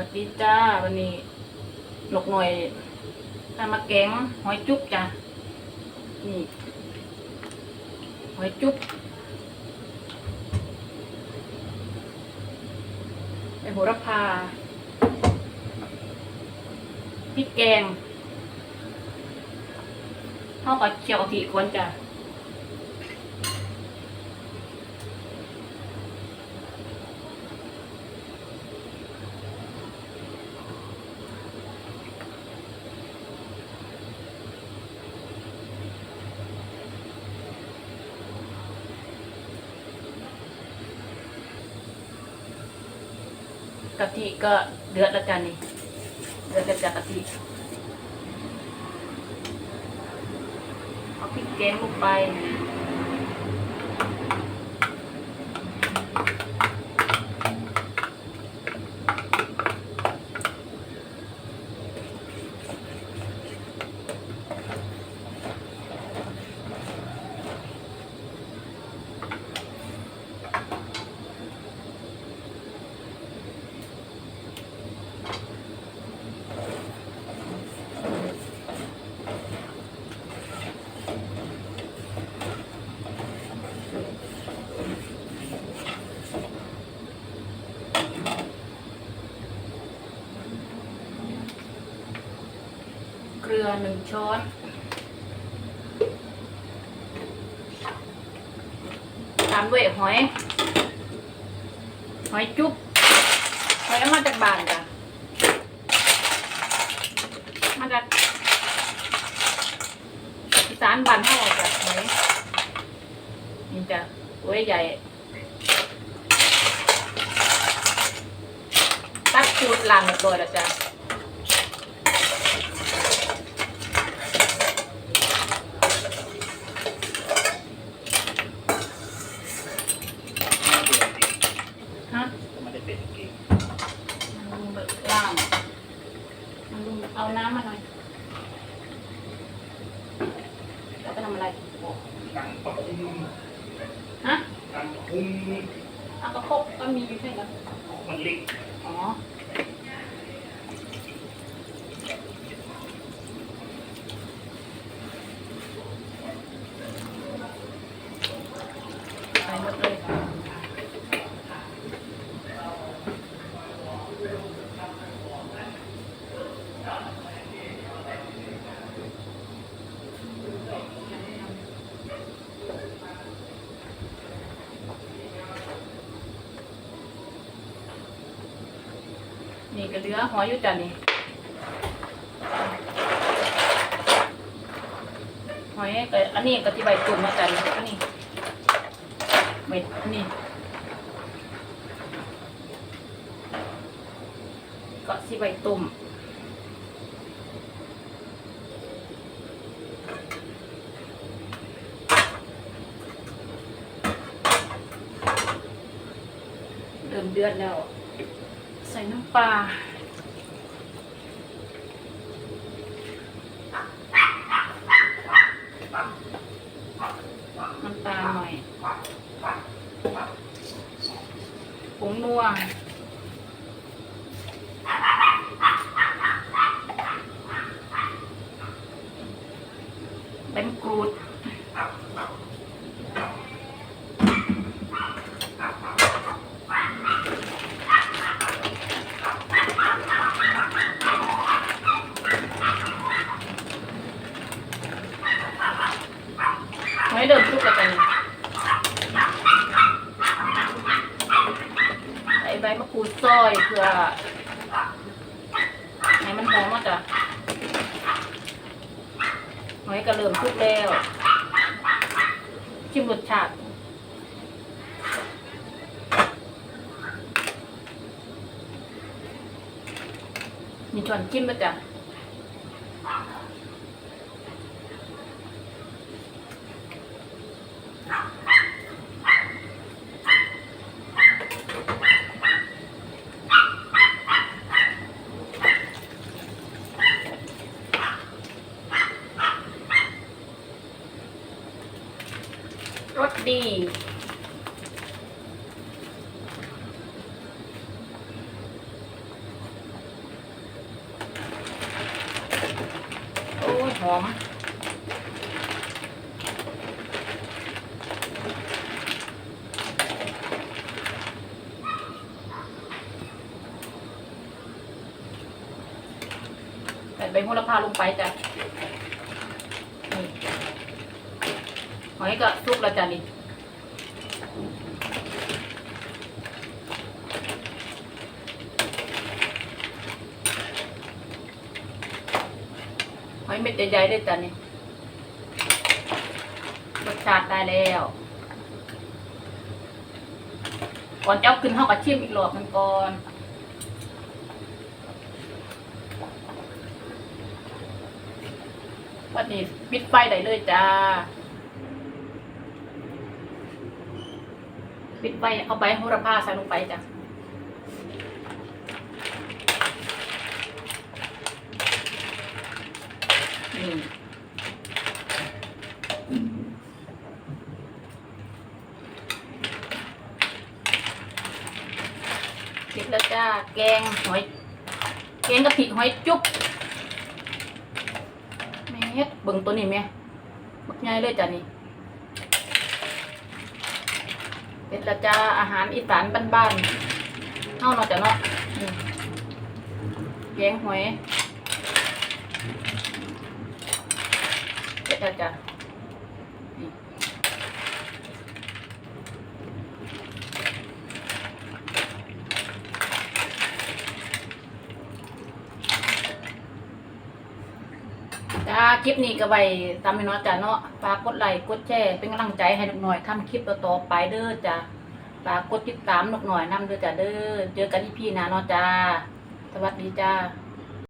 วัสดีจ้าวันนี้หลกหน่อยทำมาแกงหอยจุ๊บจ้ะนี่หอยจุ๊บใบโหระพาพริกแกงเท่ากับเคี่ยวกะทิกวนจ้ะ กะทิก็เดือดแล้วจ้ะนี่เดือดแล้วจากกะทิเอาพริกแกงลงไป เกลือหนึ่งช้อนตามด้วยหอย หอยจุ๊บหอยมาจากบ้านจ้ะมาจากอีสานบ้านเฮาจ้ะหอยนี่จ้ะไว้ใหญ่ตัดจูดหลังเรียบร้อยแล้วจ้ะ ไม่ได้ เป็นเก่งมันลุงแบบล่างมันลุงเอาน้ำมาหน่อยแล้วไปทำอะไรตั้งปะคุ้มฮะตั้งคุ้มเอากระพกก็มีอยู่ใช่ไหมมันเล็กอ๋อไปหมดเลย นี่ก็เหลือหอยอยู่จ้ะนี่หอยก็อันนี้ก็ที่ใบตุ่มมาจ้ะนี่อันนี้ใบอันนี้ก็สิใบตุ่มเริ่มเดือดแล้ว ปลาน้ำตาลหน่อยผงนัว ใบมะกรูด ไม่เดินทุกแล้วกันใส่ใบ มะกรูดซอยเพื่อให้มันหอมอะจ้ะหอยกระเริ่มทุกแล้วชิมรสชาติมีช้อนจิ้มป่ะจ้ะ รสดี โอ้หอมใส่ใบโหระพาลงไปจ้ะ หอยก็สุกแล้วจ้ะนี่หอยเม็ดใหญ่ๆด้วยจ้ะนี่รสชาติได้แล้ว ก่อนเจ้าขึ้นห้องกับชิมอีกรอบหนึงก่อนวันนี้ปิดไฟได้เลยจ้า ปิดไฟเอาใบโหระพาใส่ลงไปจ้ะนี่เสร็จแล้วจ้าแกงหอยแกงกะทิหอยจุ๊บแม่เฮ็ดเบิ่งตัวนี้แม่บักใหญ่เลยจ้ะนี่ เป็นละจ้าอาหารอีสานบ้านๆเฮาเนาะจ้ะเนาะแกงหอยเสร็จแล้วจ้า จ้าคลิปนี้ก็ไว้ตามไปเนาะจ้าเนาะฝากกดไลค์กดแชร์เป็นกำลังใจให้นกหน่อยทำคลิปต่อๆไปเด้อจ้าฝากกดติดตามนกหน่อยนำเด้อจ้าเด้อเจอกันที่พี่นะเนาะจ้า สวัสดีจ้า